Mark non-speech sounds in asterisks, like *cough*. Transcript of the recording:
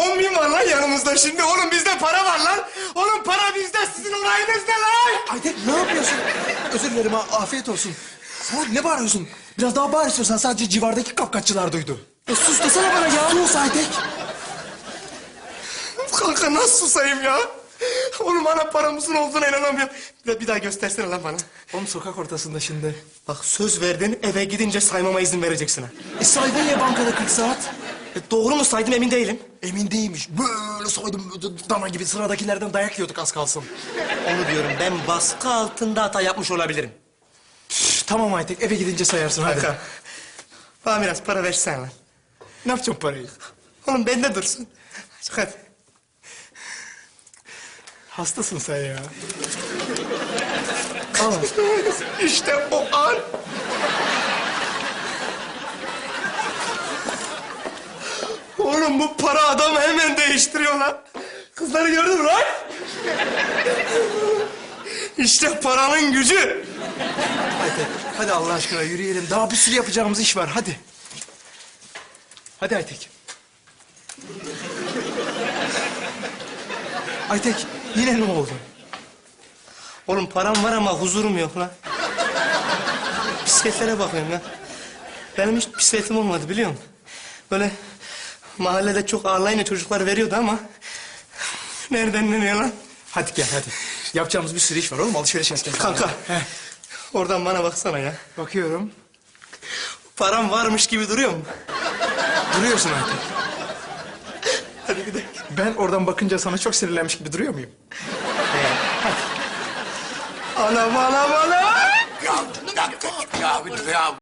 on bin var lan yanımızda şimdi. Oğlum bizde para var lan. Oğlum para bizde sizin olayınız ne lan? Aytek ne yapıyorsun? Özür dilerim ha, afiyet olsun. Salak ne bağırıyorsun? Biraz daha bağır istiyorsan sadece civardaki kapkaççılar duydu. E sus desene bana ya. Sus Aytek. Kanka nasıl susayım ya? Oğlum bana paramızın olduğuna inanamıyorum. Bir, de bir daha göstersene lan bana. Oğlum sokak ortasında şimdi. Bak söz verdin eve gidince saymama izin vereceksin ha. E saydın ya bankada 40 saat. E, doğru mu saydım emin değilim. Emin değilmiş. Böyle saydım dana gibi sıradakilerden dayak yiyorduk az kalsın. Onu diyorum ben baskı altında hata yapmış olabilirim. Üf, tamam Aytek eve gidince sayarsın hadi. Kanka. Bana biraz para versen lan. Ne yapacağım parayı? Oğlum bende dursun. Çık hadi. Hastasın sen ya. *laughs* Al. İşte o an. Oğlum bu para adamı hemen değiştiriyor lan. Kızları gördün mü lan? İşte paranın gücü. Aytek hadi Allah aşkına yürüyelim. Daha bir sürü yapacağımız iş var hadi. Hadi Aytek. Aytek yine ne oldu? Oğlum param var ama huzurum yok lan. Bisikletlere bakıyorum ya. Benim hiç bisikletim olmadı biliyor musun? Böyle mahallede çok ağırlayınca çocuklar veriyordu ama... Nereden nereye lan? Hadi gel hadi. Yapacağımız bir sürü iş var oğlum alışveriş yapacağız. Kanka. Heh, Oradan bana baksana ya. bakıyorum. Param varmış gibi duruyor mu? Duruyorsun Aytek. Hadi gidelim. Ben oradan bakınca sana çok sinirlenmiş gibi duruyor muyum? Anam anam anam. Ya bir dakika ya bir ya